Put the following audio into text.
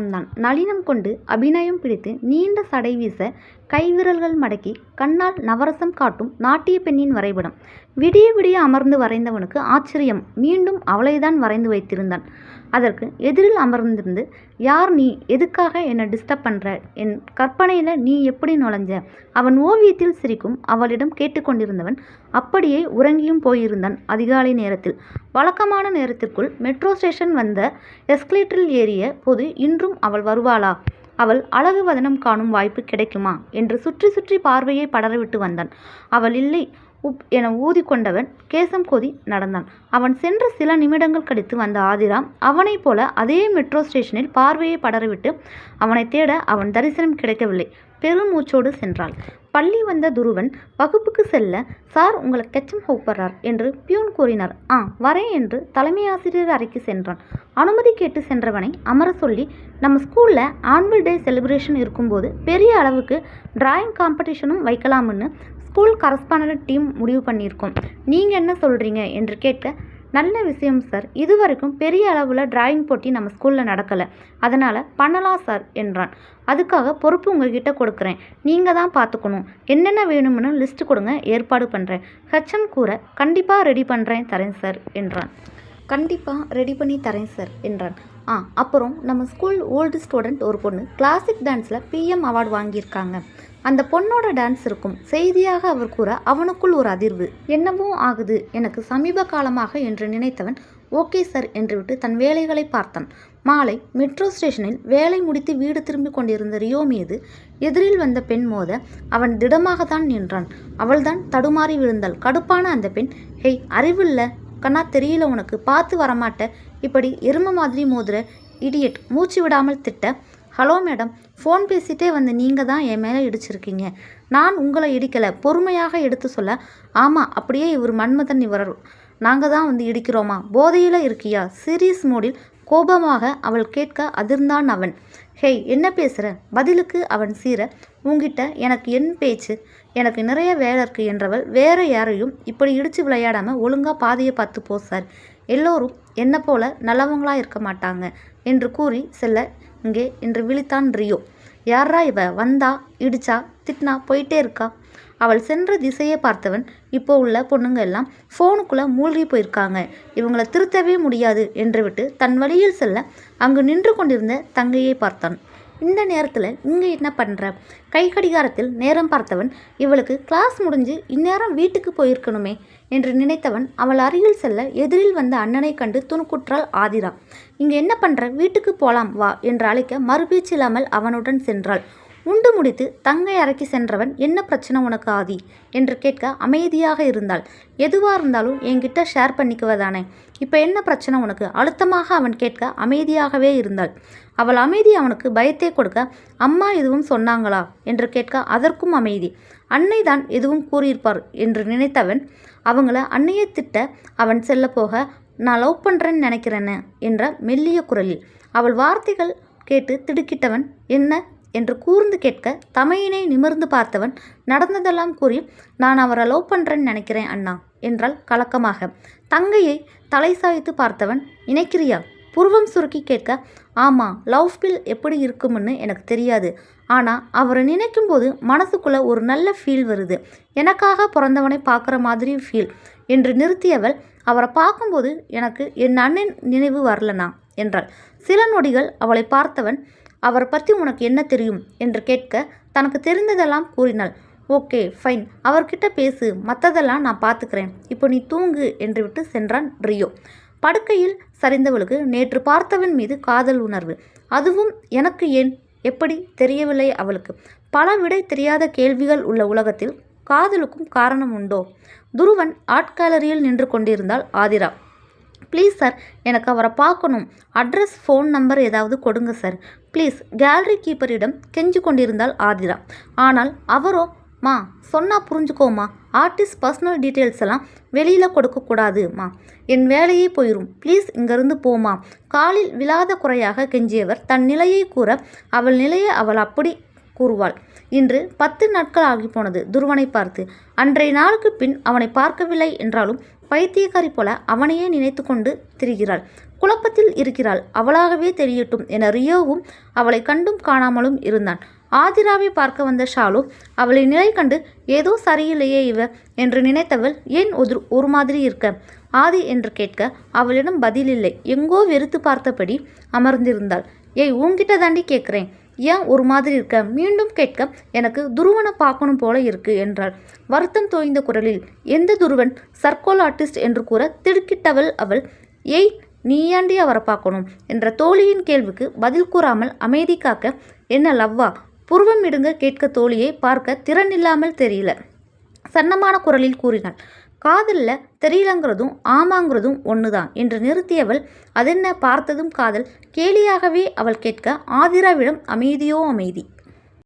நளினம்தான். நளினம் கொண்டு அபிநயம் பிடித்து நீண்ட சடை வீச கைவிரல்கள் மடக்கி கண்ணால் நவரசம் காட்டும் நாட்டிய பெண்ணின் வரைபடம். விடிய விடிய அமர்ந்து வரைந்தவனுக்கு ஆச்சரியம். மீண்டும் அவளைதான் வரைந்து வைத்திருந்தான். அதற்கு எதிரில் அமர்ந்திருந்து யார் நீ? எதுக்காக என்னை டிஸ்டர்ப் பண்ணுற என் கற்பனையில் நீ எப்படி நுழைஞ்ச? அவன் ஓவியத்தில் சிரிக்கும். அவளிடம் கேட்டுக்கொண்டிருந்தவன் அப்படியே உறங்கியும் போயிருந்தான் அதிகாலை நேரத்தில். வழக்கமான நேரத்திற்குள் மெட்ரோ ஸ்டேஷன் வந்த எஸ்கலேட்டரில் ஏறிய போது இன்றும் அவள் வருவாளா? அவள் அழகு வதனம் காணும் வாய்ப்பு கிடைக்குமா? என்று சுற்றி சுற்றி பார்வையை படரவிட்டு வந்தான். அவள் இல்லை. உப் என ஊதிக்கொண்டவன் கேசம் கோதி நடந்தான். அவன் சென்ற சில நிமிடங்கள் கழித்து வந்த ஆதிராம் அவனைப் போல அதே மெட்ரோ ஸ்டேஷனில் பார்வையை படரவிட்டு அவனை தேட அவன் தரிசனம் கிடைக்கவில்லை. பெருமூச்சோடு சென்றாள். பள்ளி வந்த துருவன் வகுப்புக்கு செல்ல சார் உங்களை கெச்சம் கூப்பிட்றார் என்று பியூன் கூறினார். ஆ வரேன் என்று தலைமை ஆசிரியர் அறைக்கு சென்றான். அனுமதி கேட்டு சென்றவனை அமர சொல்லி நம்ம ஸ்கூலில் ஆனுவல் டே செலிப்ரேஷன் இருக்கும்போது பெரிய அளவுக்கு டிராயிங் காம்படிஷனும் வைக்கலாம்னு ஸ்கூல் கரஸ்பாண்டன்ட் டீம் முடிவு பண்ணியிருக்கோம். நீங்கள் என்ன சொல்கிறீங்க என்று கேட்க நல்ல விஷயம் சார் இதுவரைக்கும் பெரிய அளவில் டிராயிங் போட்டி நம்ம ஸ்கூலில் நடக்கலை. அதனால் பண்ணலாம் சார் என்றான். அதுக்காக பொறுப்பு உங்ககிட்ட கொடுக்குறேன். நீங்கள் தான் பார்த்துக்கணும் என்னென்ன வேணும்னு லிஸ்ட் கொடுங்க ஏற்பாடு பண்ணுறேன் ஹெச்எம் கூற கண்டிப்பாக ரெடி பண்ணுறேன் தரேன் சார் என்றான். கண்டிப்பாக ரெடி பண்ணி தரேன் சார் என்றான். ஆ அப்புறம் நம்ம ஸ்கூல் ஓல்டு ஸ்டூடெண்ட் ஒரு பொண்ணு கிளாசிக் டான்ஸில் பிஎம் அவார்டு வாங்கியிருக்காங்க. அந்த பொண்ணோட டான்ஸ் இருக்கும். செய்தியாக அவர் கூற அவனுக்குள் ஒரு அதிர்வு. என்னவோ ஆகுது. எனக்கு சமீப காலமாக என்று நினைத்தவன் ஓகே சார் என்றுவிட்டு தன் வேலைகளை பார்த்தான். மாலை மெட்ரோ ஸ்டேஷனில் வேலை முடித்து வீடு திரும்பிக் கொண்டிருந்த ரியோ மீது எதிரில் வந்த பெண் மோத அவன் திடமாகத்தான் நின்றான். அவள்தான் தடுமாறி விழுந்தாள். கடுப்பான அந்த பெண் ஹேய் அறிவில்ல. கண்ணா தெரியல உனக்கு. பார்த்து வரமாட்ட. இப்படி எரும மாதிரி மோதுற இடியட் மூச்சு விடாமல் திட்ட. ஹலோ மேடம் ஃபோன் பேசிகிட்டே வந்து நீங்கள் தான் என் மேலே இடிச்சிருக்கீங்க. நான் உங்களை இடிக்கலை பொறுமையாக எடுத்து சொல்ல. ஆமாம் அப்படியே இவர் மன்மதன் இவர் நாங்கள் தான் வந்து இடிக்கிறோமா? போதையில் இருக்கியா? சீரியஸ் மோடில் கோபமாக அவள் கேட்க அதிர்ந்தான் அவன். ஹேய் என்ன பேசுகிற பதிலுக்கு அவன் சீர உங்கிட்ட எனக்கு என் பேச்சு எனக்கு நிறைய வேலை இருக்குது என்றவள் வேற யாரையும் இப்படி இடித்து விளையாடாமல் ஒழுங்காக பாதையை பார்த்து போ சார் எல்லோரும் என்ன போல நல்லவங்களா இருக்க மாட்டாங்க என்று கூறி செல்ல இங்கே என்று விழித்தான் ரியோ. யாரா இவ? வந்தா? இடிச்சா? திட்டினா? போயிட்டே இருக்கா? அவள் சென்ற திசையை பார்த்தவன் இப்போ உள்ள பொண்ணுங்க எல்லாம் ஃபோனுக்குள்ளே மூழ்கி போயிருக்காங்க. இவங்கள திருத்தவே முடியாது என்று விட்டு தன் வழியில் செல்ல அங்கு நின்று கொண்டிருந்த தங்கையை பார்த்தான். இந்த நேரத்தில் இங்கே என்ன பண்ணுற கை கடிகாரத்தில் நேரம் பார்த்தவன் இவளுக்கு கிளாஸ் முடிஞ்சு இந்நேரம் வீட்டுக்கு போயிருக்கணுமே என்று நினைத்தவன் அவள் அருகில் செல்ல எதிரில் வந்த அண்ணனை கண்டு துணுக்குற்றாள் ஆதிரா. இங்கே என்ன பண்ணுற வீட்டுக்கு போலாம் வா என்று அழைக்க மறுபேச்சு இல்லாமல் அவனுடன் சென்றாள். உண்டு முடித்து தங்கை அறைக்கு சென்றவன் என்ன பிரச்சனை உனக்கு ஆதி? என்று கேட்க அமைதியாக இருந்தாள். எதுவாக இருந்தாலும் என்கிட்ட ஷேர் பண்ணிக்குவதானே? இப்போ என்ன பிரச்சனை உனக்கு? அழுத்தமாக அவன் கேட்க அமைதியாகவே இருந்தாள். அவள் அமைதி அவனுக்கு பயத்தை கொடுக்க அம்மா எதுவும் சொன்னாங்களா? என்று கேட்க அதற்கும் அமைதி. அன்னை தான் எதுவும் கூறியிருப்பார்? என்று நினைத்தவன் அவங்கள அன்னையை திட்ட அவன் செல்ல போக நான் லவ் பண்ணுறேன்னு நினைக்கிறேன்னு என்ற மெல்லிய குரலில் அவள் வார்த்தைகள் கேட்டு திடுக்கிட்டவன் என்ன என்று கூர்ந்து கேட்க தமையினை நிமிர்ந்து பார்த்தவன் நடந்ததெல்லாம் கூறி நான் அவரை லவ் பண்ணுறேன்னு நினைக்கிறேன் அண்ணா என்றால் கலக்கமாக. தங்கையை தலை சாய்த்து பார்த்தவன் நினைக்கிறியா புருவம் சுருக்கி கேட்க ஆமாம் லவ் ஃபீல் எப்படி இருக்கும்னு எனக்கு தெரியாது. ஆனால் அவரை நினைக்கும் போது மனசுக்குள்ளே ஒரு நல்ல ஃபீல் வருது. எனக்காக பிறந்தவனை பார்க்குற மாதிரி ஃபீல் என்று நிறுத்தியவள் அவரை பார்க்கும்போது எனக்கு என் அண்ணன் நினைவு வரலனா என்றாள். சில நொடிகள் அவளை பார்த்தவன் அவரை பற்றி உனக்கு என்ன தெரியும்? என்று கேட்க தனக்கு தெரிந்ததெல்லாம் கூறினாள். Okay fine. அவர்கிட்ட பேசு. மற்றதெல்லாம் நான் பார்த்துக்கிறேன் இப்போ நீ தூங்கு என்று விட்டு சென்றான் ரியோ. படுக்கையில் சரிந்தவளுக்கு நேற்று பார்த்தவன் மீது காதல் உணர்வு. அதுவும் எனக்கு ஏன்? எப்படி? தெரியவில்லை அவளுக்கு. பல விடை தெரியாத கேள்விகள் உள்ள உலகத்தில் காதலுக்கும் காரணம் உண்டோ? துருவன் ஆர்ட் கேலரியில் நின்று கொண்டிருந்தாள் ஆதிரா. ப்ளீஸ் சார் எனக்கு அவரை பார்க்கணும். அட்ரஸ் ஃபோன் நம்பர் ஏதாவது கொடுங்க சார் ப்ளீஸ் கேலரி கீப்பரிடம் கெஞ்சு கொண்டிருந்தாள் ஆதிரா. ஆனால் அவரோ மா சொன்னால் புரிஞ்சுக்கோமா? ஆர்டிஸ்ட் பர்சனல் டீட்டெயில்ஸ் எல்லாம் வெளியில் கொடுக்கக்கூடாதுமா என் வேலையே போயிடும் ப்ளீஸ் இங்கேருந்து போமா. காலில் விழாத குறையாக கெஞ்சியவர் தன் நிலையை கூற அவள் நிலையை அவள் அப்படி கூறுவாள். இன்று பத்து நாட்கள் ஆகி போனது துருவனை பார்த்து அன்றைய நாளுக்கு பின் அவனை பார்க்கவில்லை என்றாலும் பைத்தியக்காரி போல அவனையே நினைத்து கொண்டு திரிகிறாள். குழப்பத்தில் இருக்கிறாள். அவளாகவே தெரியட்டும் என ரியோவும் அவளை கண்டும் காணாமலும் இருந்தான். ஆதிராவை பார்க்க வந்த ஷாலு அவளை நிலை கண்டு ஏதோ சரியில்லையே இவ என்று நினைத்தவள் ஏன் ஒரு ஒரு மாதிரி இருக்க ஆதி என்று கேட்க அவளிடம் பதிலில்லை எங்கோ வெறுத்து பார்த்தபடி அமர்ந்திருந்தாள். ஏய் உன்கிட்ட தாண்டி கேட்குறேன் ஏன் ஒரு மாதிரி இருக்க? மீண்டும் கேட்க எனக்கு துருவனை பார்க்கணும் போல இருக்கு என்றாள். வருத்தம் தோய்ந்த குரலில் எந்த துருவன்? சர்க்கோல் ஆர்டிஸ்ட் என்று கூற திடுக்கிட்டவள் அவள். ஏய் நீயாண்டி அவரை பார்க்கணும்? என்ற தோழியின் கேள்விக்கு பதில் கூறாமல் அமைதி காக்க என்ன லவ்வா? புருவம் இடுங்க கேட்க தோழியை பார்க்க திறன் இல்லாமல் தெரியல. சன்னமான குரலில் கூறினாள் காதலில் தெரியலங்கிறதும் ஆமாங்கிறதும் ஒன்று தான் என்று நிறுத்தியவள் அதென்ன பார்த்ததும் காதல் கேலியாகவே அவள் கேட்க ஆதிராவிடம் அமைதியோ அமைதி.